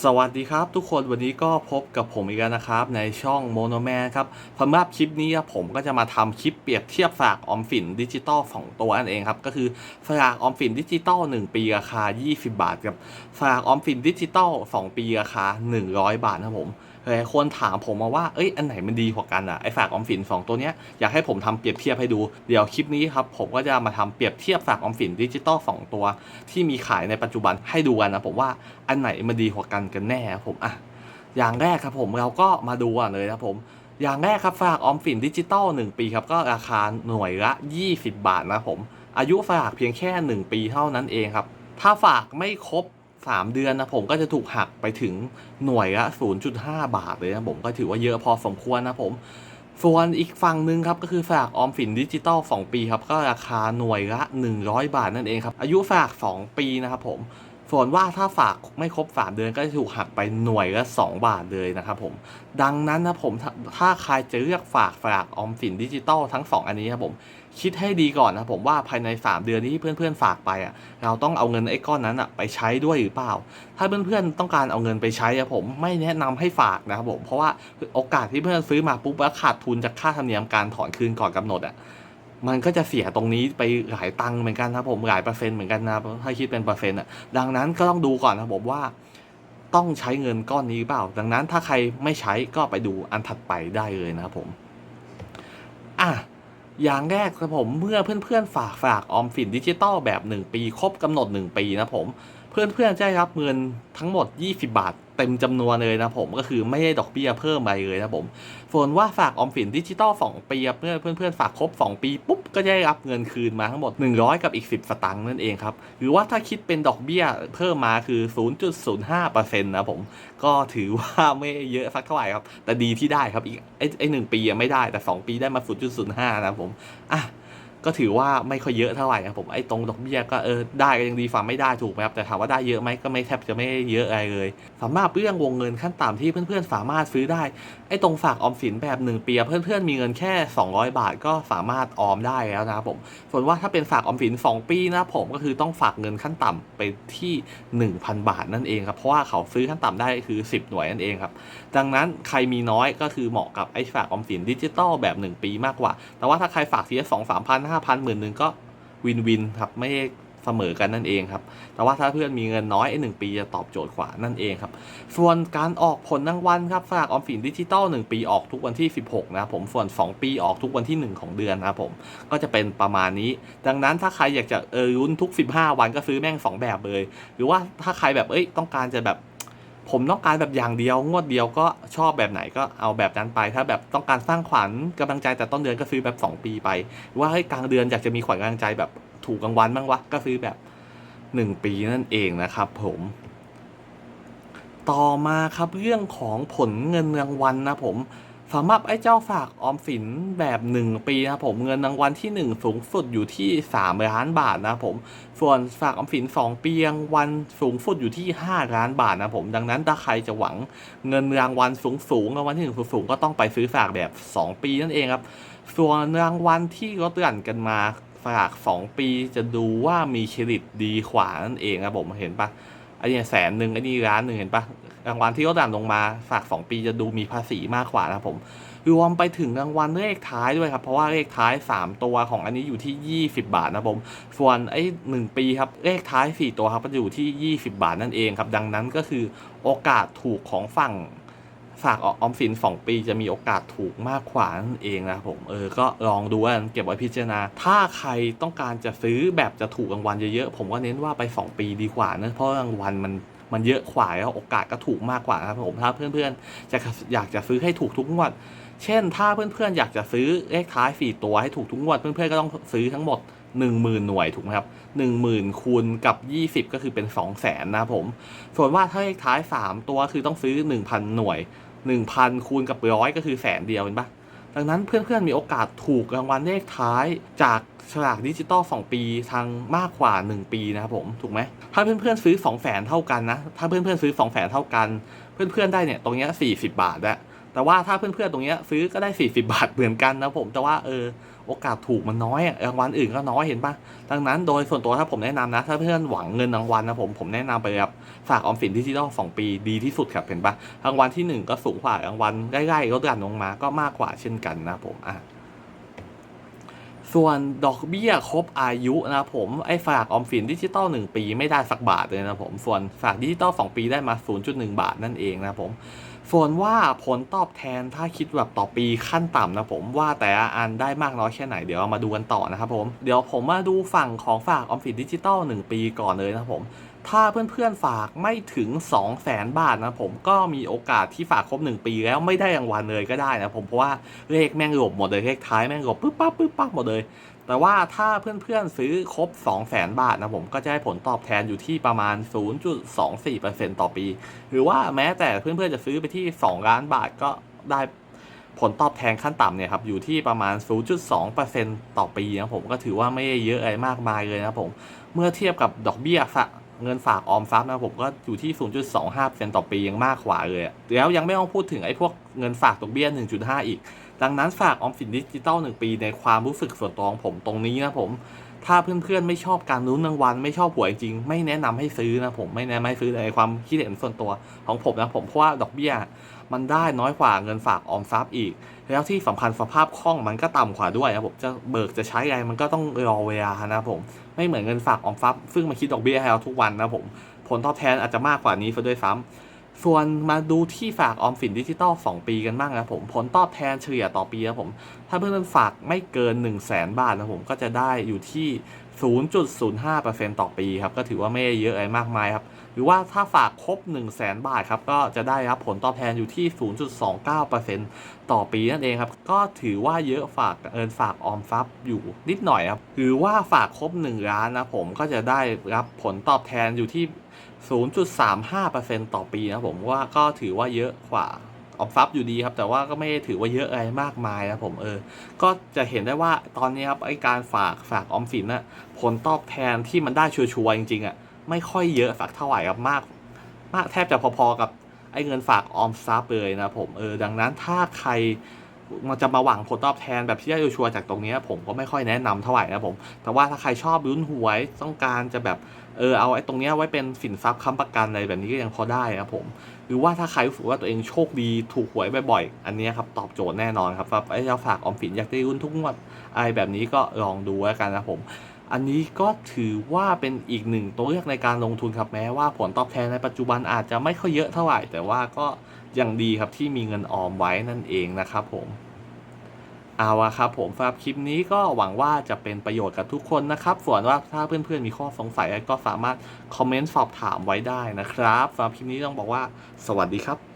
สวัสดีครับทุกคนวันนี้ก็พบกับผมอีกแล้วนะครับ ในช่องโมโนแมนครับสำหรับคลิปนี้ผมก็จะมาทำคลิปเปรียบเทียบฝากออมสินดิจิตอลสองตัวนั่นเองครับ ก็คือฝากออมสินดิจิตอล1 ปีราคา 20 บาทกับฝากออมสินดิจิตอล2 ปีราคา 100 บาทนะครับผม หลายคนถามผมมาว่า เอ้ย อันไหนมันดีกว่ากันอะไอฝากออมสิน2 ตัวเนี้ยอยากให้ผมทำเปรียบเทียบให้ดู เดี๋ยวคลิปนี้ครับผมก็จะมาทำเปรียบเทียบฝากออมสินดิจิตอล2 ตัว ที่มีขายในปัจจุบันให้ดูกันนะผมว่าอันไหนมันดีกว่ากันกันแน่ครับผมอะอย่างแรกครับผมเราก็มาดูก่อนเลยนะครับผมอย่างแรกครับฝากออมสินดิจิตอล1 ปีครับก็ราคาหน่วยละ 20 บาทนะผม อายุฝากเพียงแค่ 1 ปีเท่านั้นเองครับ ถ้าฝากไม่ครบ 3 เดือนนะผมก็จะถูกหักไปถึงหน่วยละ 0.5 บาทเลยนะผมก็ถือว่าเยอะพอสมควรนะผม ส่วนอีกฝั่งหนึ่งครับก็คือฝากออมสินดิจิตอล2 ปีครับก็ราคาหน่วยละ 100 บาทนั่นเองครับอายุฝาก 2 ปีนะครับผม ส่วนว่าถ้าฝากไม่ครบ 3 เดือนก็จะถูกหักไปหน่วยละ2 บาทเลยนะครับผม ดังนั้นนะผมถ้าใครจะเลือกฝากฝากออมสินดิจิตอลทั้ง 2 อันนี้ครับผมคิดให้ดีก่อนนะผมว่าภายใน 3 เดือนที่เพื่อนๆฝากไปอะเราต้องเอาเงินไอ้ก้อนนั้นอะไปใช้ด้วยหรือเปล่า ถ้าเพื่อนๆต้องการเอาเงินไปใช้อะผมไม่แนะนำให้ฝากนะครับผมเพราะว่าโอกาสที่เพื่อนซื้อมาปุ๊บแล้วขาดทุนจากค่าธรรมเนียมการถอนคืนก่อนกำหนดอะ มันก็จะเสียตรงนี้ไปหลายตังค์เหมือนกันนะครับผมหลายเปอร์เซ็นต์เหมือนกันนะถ้าคิดเป็นเปอร์เซ็นต์อะดังนั้นก็ต้องดูก่อนนะผมว่าต้องใช้เงินก้อนนี้เปล่า ดังนั้นถ้าใครไม่ใช้ก็ไปดูอันถัดไปได้เลยนะครับผมอะอย่างแรกครับผมเมื่อเพื่อนๆฝากฝากออมสินดิจิตอลแบบ 1 ปี ครบกำหนด 1 ปีนะผม เพื่อนๆจะได้รับเงินทั้งหมด 20 บาท เต็มจำนวนเลยนะผมก็คือไม่ได้ดอกเบี้ยเพิ่มไรเลยนะผมส่วนว่าฝากออมสินดิจิตอล2ปีครับเมื่อนเพื่อนๆฝากครบ 2 ปีปุ๊บก็จะได้รับเงินคืนมาทั้งหมด 100 กับอีก 10 สตางค์นั่นเองครับหรือว่าถ้าคิดเป็นดอกเบี้ยเพิ่มมาคือ 0.05%นะผมก็ถือว่าไม่เยอะสักเท่าไหร่ครับ แต่ดีที่ได้ครับอีกไอ้หนึ่งปียังไม่ได้แต่ 2 ปีได้มา 0.05นะผมอะ ก็ถือว่าไม่ค่อยเยอะเท่าไหร่ครับผมไอ้ตรงดอกเบี้ยก็เออได้ก็ยังดีฝ่าไม่ได้ถูกไหมครับแต่ถามว่าได้เยอะไหมก็ไม่แทบจะไม่เยอะอะไรเลยสำหรับเรื่องวงเงินขั้นต่ำที่เพื่อนๆสามารถซื้อได้ไอ้ตรงฝากออมสินแบบ1ปีเพื่อนๆมีเงินแค่ 200 บาทก็สามารถออมได้แล้วนะครับผมส่วนว่าถ้าเป็นฝากออมสิน 2 ปีนะผมก็คือต้องฝากเงินขั้นต่ำไปที่ 1,000 บาทนั่นเองครับเพราะว่าเขาซื้อขั้นต่ำได้คือ 10 หน่วยนั่นเองครับดังนั้นใครมีน้อยก็คือเหมาะกับไอ้ฝากออมสินดิจิตอลแบบ 1 ปีมากกว่า แต่ว่าถ้าใครฝากทีละสองสามพันห้าพันหมื่นหนึ่งก็วินวินครับไม่เสมอกันนั่นเองครับ แต่ว่าถ้าเพื่อนมีเงินน้อยไอ้หนึ่งปีจะตอบโจทย์กว่านั่นเองครับ ส่วนการออกผลรางวัลครับฝากออมสินดิจิตอล1ปีออกทุกวันที่ 16 นะครับผมส่วน 2 ปีออกทุกวันที่ 1 ของเดือนนะครับผม ก็จะเป็นประมาณนี้ ดังนั้นถ้าใครอยากจะเออลุ้นทุก 15 วันก็ซื้อแม่ง 2 แบบเลย หรือว่าถ้าใครแบบเอ้ยต้องการจะแบบ ผมต้องการแบบอย่างเดียวงวดเดียวก็ชอบแบบไหนก็เอาแบบนั้นไป ถ้าแบบต้องการสร้างขวัญกำลังใจแต่ต้นเดือนก็ซื้อแบบ 2 ปีไปหรือว่าเฮ้ยกลางเดือนอยากจะมีขวัญกำลังใจแบบถูกรางวัลบ้างวะก็ซื้อแบบ 1 ปีนั่นเองนะครับ ผม ต่อมาครับเรื่องของผลเงินรางวัลนะผม สำหรับไอ้เจ้าฝากออมสินแบบ 1 ปีนะผมเงินรางวัลที่ 1 สูงสุดอยู่ที่ 3 ล้านบาทนะผมส่วนฝากออมสิน 2 ปีรางวัลสูงสุดอยู่ที่ 5 ล้านบาทนะผมดังนั้นถ้าใครจะหวังเงินรางวัลสูงสูงรางวัลที่1สูงสูงก็ต้องไปซื้อฝากแบบ 2 ปีนั่นเองครับส่วนรางวัลที่ลดหลั่นกันมาฝาก 2 ปีจะดูว่ามีเครดิตดีกว่านั่นเองครับผมเห็นปะ อันนี้แสนหนึ่งอันนี้ล้านหนึ่งเห็นปะรางวัลที่เขาดันลงมาฝาก2ปีจะดูมีภาษีมากกว่านะผมรวมไปถึงรางวัลเลขท้ายด้วยครับ เพราะว่าเลขท้าย 3 ตัวของอันนี้อยู่ที่ 20 บาทนะผมส่วนไอ้หนึ่งปีครับเลขท้าย 4 ตัวครับก็จะอยู่ที่ 20 บาทนั่นเองครับ ดังนั้นก็คือโอกาสถูกของฝั่ง ฝากออมสิน 2 ปีจะมีโอกาสถูกมากกว่านั่นเองนะครับผมเออก็ลองดูกันเก็บไว้พิจารณา ถ้าใครต้องการจะซื้อแบบจะถูกรางวัลเยอะๆ ผมก็เน้นว่าไป 2 ปีดีกว่านะเพราะรางวัลมันมันเยอะกว่าแล้วโอกาสก็ถูกมากกว่านะครับผมถ้าเพื่อนๆจะอยากจะซื้อให้ถูกทุกงวด เช่น ถ้าเพื่อนๆอยากจะซื้อเลขท้าย 4 ตัวให้ถูกทุกงวด เพื่อนๆก็ต้องซื้อทั้งหมด 10,000 หน่วยถูกไหมครับ10,000 คูณกับ 20 ก็คือเป็น 200,000นะครับผม ส่วนว่าถ้าเลขท้าย 3 ตัวคือต้องซื้อ 1,000 หน่วย 1,000 คูณกับร้อยก็คือแสนเดียวเห็นปะดังนั้นเพื่อนๆมีโอกาสถูกรางวัลเลขท้ายจากฉลากดิจิตอล2 ปีทางมากกว่า 1 ปีนะครับผมถูกไหมถ้าเพื่อนๆซื้อ2 0 0แสนเท่ากันนะถ้าเพื่อนๆซื้อ2 0 0แสนเท่ากัน เพื่อนๆได้เนี่ยตรงเนี้ย40 บาทแล้ว แต่ว่าถ้าเพื่อนๆตรงเนี้ยซื้อก็ได้ 40 บาทเหมือนกันนะผม แต่ว่าเออโอกาสถูกมันน้อยรางวัลอื่นก็น้อยเห็นปะดังนั้นโดยส่วนตัวถ้าผมแนะนำนะ ถ้าเพื่อนหวังเงินรางวัลนะผมผมแนะนำไปแบบฝากออมสินดิจิทัล2ปีดีที่สุดครับเห็นปะรางวัลที่ 1 ก็สูงกว่ารางวัลใกล้ๆลดหลั่นลงมาก็มากกว่าเช่นกันนะผมอะ ส่วนดอกเบี้ยครบอายุนะผมไอ้ฝากออมสินดิจิตอล1 ปีไม่ได้สักบาทเลยนะผม ส่วนฝากดิจิตอล2 ปีได้มา 0.1 บาทนั่นเองนะผม ส่วนว่าผลตอบแทนถ้าคิดแบบต่อปีขั้นต่ำนะผมว่าแต่อันได้มากน้อยแค่ไหนเดี๋ยวมาดูกันต่อนะครับผม เดี๋ยวผมมาดูฝั่งของฝากออมสินดิจิตอล1 ปีก่อนเลยนะผม ถ้าเพื่อนๆฝากไม่ถึง 2 0 0แสนบาทนะผมก็มีโอกาสที่ฝากครบ 1 ปีแล้วไม่ได้รางวัลเลยก็ได้นะผมเพราะว่าเลขแม่งหลบหมดเลยเลขท้ายแม่งหลบปึ๊บปั๊บปึ๊บปั๊บหมดเลย แต่ว่าถ้าเพื่อนๆซื้อครบ 2 0 0แสนบาทนะผมก็จะได้ผลตอบแทนอยู่ที่ประมาณ 0.24%ต่อปี หรือว่าแม้แต่เพื่อนๆจะซื้อไปที่ 2 ล้านบาทก็ได้ผลตอบแทนขั้นต่ำเนี่ยครับอยู่ที่ประมาณ 0.2%ต่อปีนะผมก็ถือว่าไม่ได้เยอะอะไรมากมายเลยนะผมเมื่อเทียบกับดอกเบี้ยฝาก เงินฝากออมทรัพย์นะผมก็อยู่ที่ 0.25%ต่อปียังมากกว่าเลยแล้วยังไม่ต้องพูดถึงไอ้พวกเงินฝากดอกเบี้ย 1.5 อีก ดังนั้นฝากออมสินดิจิตอล1ปีในความรู้สึกส่วนตัวของผมตรงนี้นะผม ถ้าเพื่อนๆไม่ชอบการลุ้นรางวัลไม่ชอบหวยจริง ไม่แนะนำให้ซื้อนะผมไม่แนะนำให้ซื้อในความคิดเห็นส่วนตัวของผมนะผมเพราะว่าดอกเบี้ย มันได้น้อยกว่าเงินฝากออมทรัพย์อีก แล้วที่สำคัญสภาพคล่องมันก็ต่ำกว่าด้วยนะผมจะเบิกจะใช้อะไรมันก็ต้องรอเวลานะผมไม่เหมือนเงินฝากออมทรัพย์ซึ่งมาคิดดอกเบี้ยให้เราทุกวันนะผมผลตอบแทนอาจจะมากกว่านี้ซะด้วยซ้ำ ส่วนมาดูที่ฝากออมสินดิจิตอล2 ปีกันบ้างนะผม ผลตอบแทนเฉลี่ยต่อปีนะผม ถ้าเพื่อนๆฝากไม่เกิน 1 0 0 0 0แสนบาทนะผมก็จะได้อยู่ที่ 0.05%ต่อปีครับ ก็ถือว่าไม่ได้เยอะอะไรมากมายครับ หรือว่าถ้าฝากครบ 1 0 0 0 0แสนบาทครับ ก็จะได้รับผลตอบแทนอยู่ที่ 0.29%ต่อปีนั่นเองครับ ก็ถือว่าเยอะฝากเงินฝากออมทรัพย์อยู่นิดหน่อยครับ หรือว่าฝากครบ 1 ล้านนะผมก็จะได้รับผลตอบแทนอยู่ที่ 0.35%ต่อปีนะผมว่าก็ถือว่าเยอะกว่าออมทรัพย์อยู่ดีครับ แต่ว่าก็ไม่ได้ถือว่าเยอะอะไรมากมายนะผมเออ ก็จะเห็นได้ว่าตอนนี้ครับไอการฝากฝากออมสินน่ะผลตอบแทนที่มันได้ชัวร์ๆจริงๆอะไม่ค่อยเยอะสักเท่าไหร่ครับมาก มากแทบจะพอๆกับไอเงินฝากออมทรัพย์เลยนะผมเออดังนั้นถ้าใคร มันจะมาหวังผลตอบแทนแบบที่ได้ชัวร์จากตรงนี้ผมก็ไม่ค่อยแนะนำเท่าไหร่นะผม แต่ว่าถ้าใครชอบลุ้นหวยต้องการจะแบบเออเอาไอ้ตรงนี้ไว้เป็นสินทรัพย์ค้ำประกันอะไรแบบนี้ก็ยังพอได้นะผม หรือว่าถ้าใครรู้สึกว่าตัวเองโชคดีถูกหวยบ่อยๆอันนี้ครับตอบโจทย์แน่นอนครับว่าไอ้เจ้าฝากออมสินอยากได้รุ่นทุกงวดอะไรแบบนี้ก็ลองดูแล้วกันนะผมอันนี้ก็ถือว่าเป็นอีกหนึ่งตัวเลือกในการลงทุนครับแม้ว่าผลตอบแทนในปัจจุบันอาจจะไม่ค่อยเยอะเท่าไหร่ แต่ว่าก็ ยังดีครับที่มีเงินออมไว้นั่นเองนะครับผมเอาละครับผมสำหรับคลิปนี้ก็หวังว่าจะเป็นประโยชน์กับทุกคนนะครับ ส่วนว่าถ้าเพื่อนๆมีข้อสงสัยก็สามารถคอมเมนต์สอบถามไว้ได้นะครับสำหรับคลิปนี้ต้องบอกว่า สวัสดีครับ